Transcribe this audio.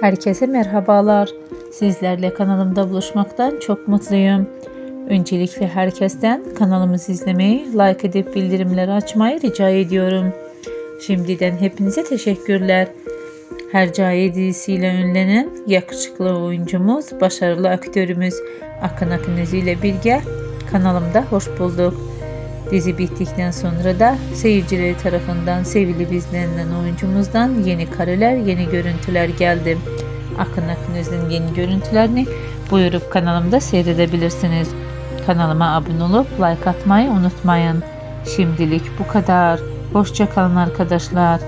Herkese merhabalar. Sizlerle kanalımda buluşmaktan çok mutluyum. Öncelikle herkesten kanalımızı izlemeyi, like edip bildirimleri açmayı rica ediyorum. Şimdiden hepinize teşekkürler. Hercai dizisiyle ünlenen yakışıklı oyuncumuz, başarılı aktörümüz Akın Akınözü ile birlikte kanalımda hoş bulduk. Dizi bittikten sonra da seyircileri tarafından sevilip izlenen oyuncumuzdan yeni kareler, yeni görüntüler geldi. Akın Akınözü'nün yeni görüntülerini buyurup kanalımda seyredebilirsiniz. Kanalıma abone olup like atmayı unutmayın. Şimdilik bu kadar. Hoşçakalın arkadaşlar.